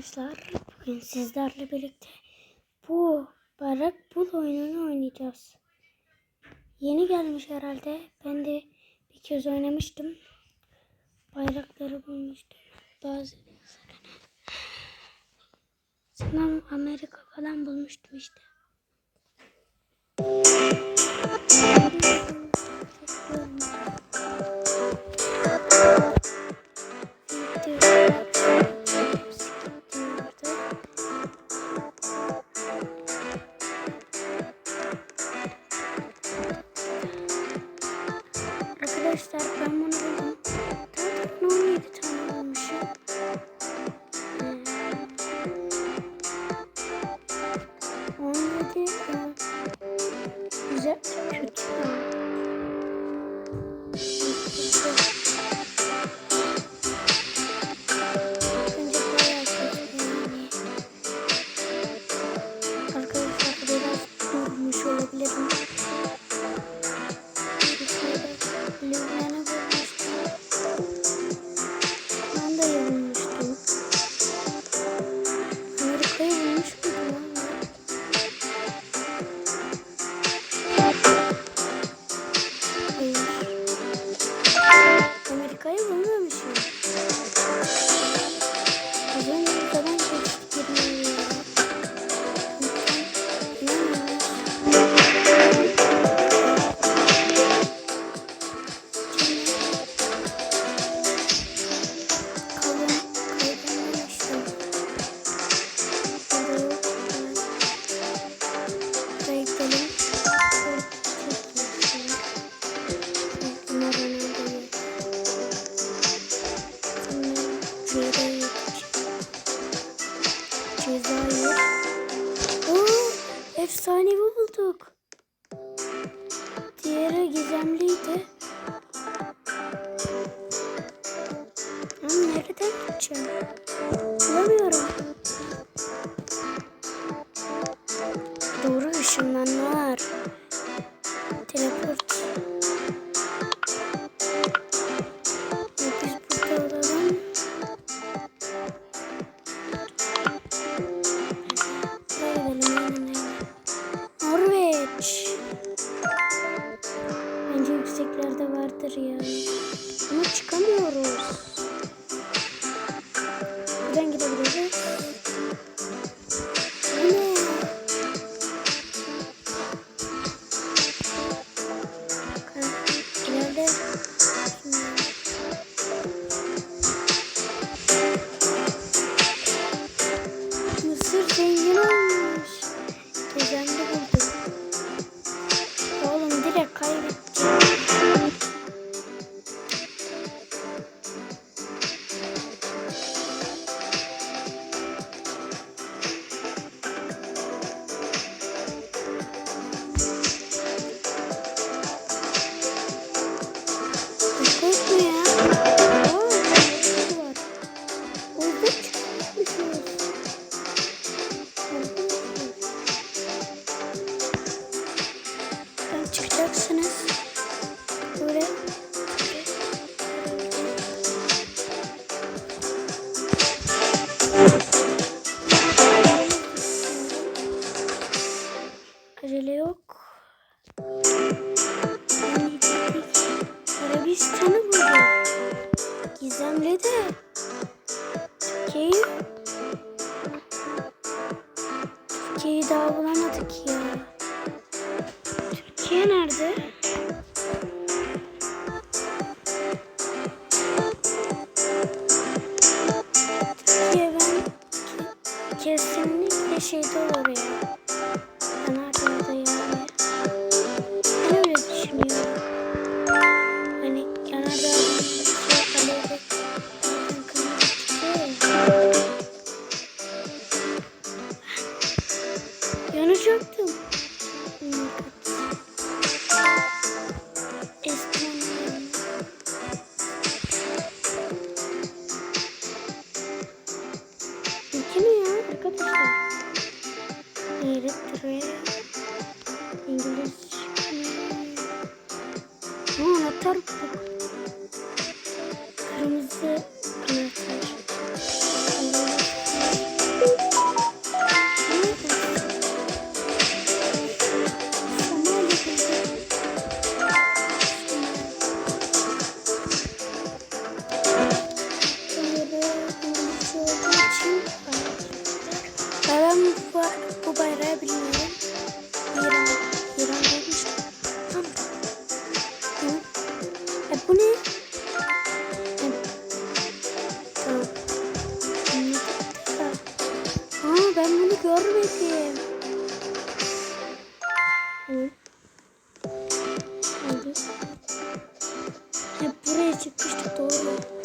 arkadaşlar bugün sizlerle birlikte bu barak bul oyununu oynayacağız. Yeni gelmiş herhalde. Ben de bir kez oynamıştım. Bayrakları bulmuştum. Bazı sana Amerika falan bulmuştum işte. arkadaşlar ben bunu buldum. Cezayir. Oo, efsanevi bulduk. Diğeri gizemliydi. Ama nereden gideceğim? Bulamıyorum. Doğru ışınlanmalar. Ну, чекаємо рус. cevabını çıkmıştık doğru mu?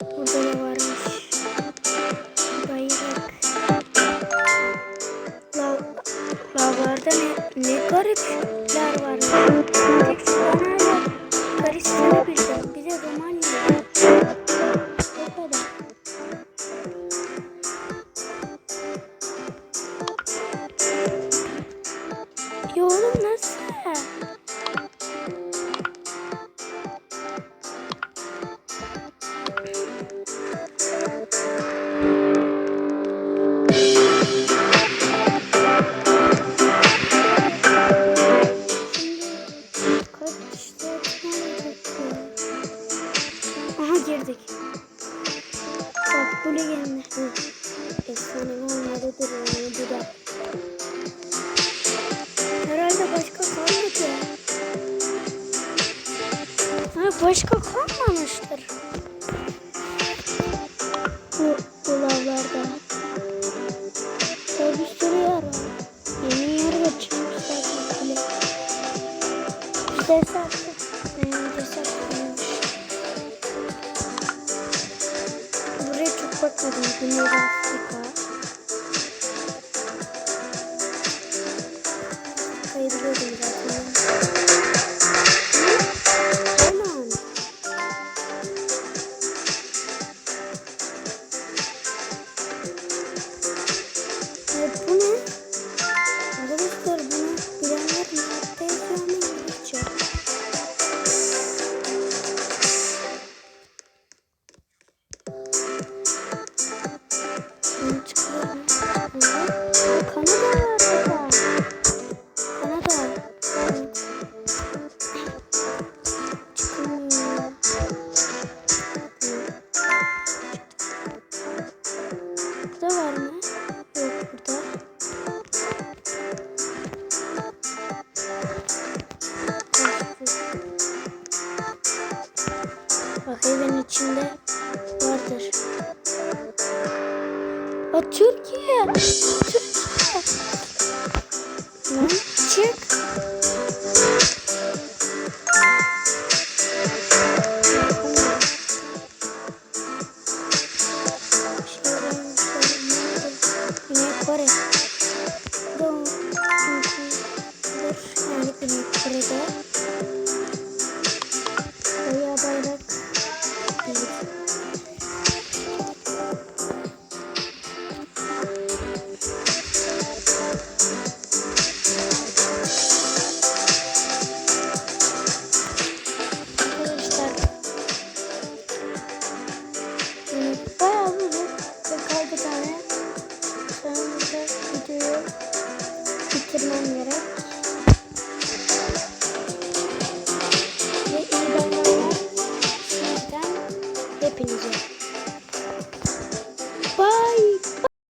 Burada ne varmış? Bayrak. La, lavlarda ne, ne garipler varmış. Tek şu an öyle. Bir de Romanya. Yo oğlum nasıl? Çık. Kore. Doğru. Yani Güney Kore'de.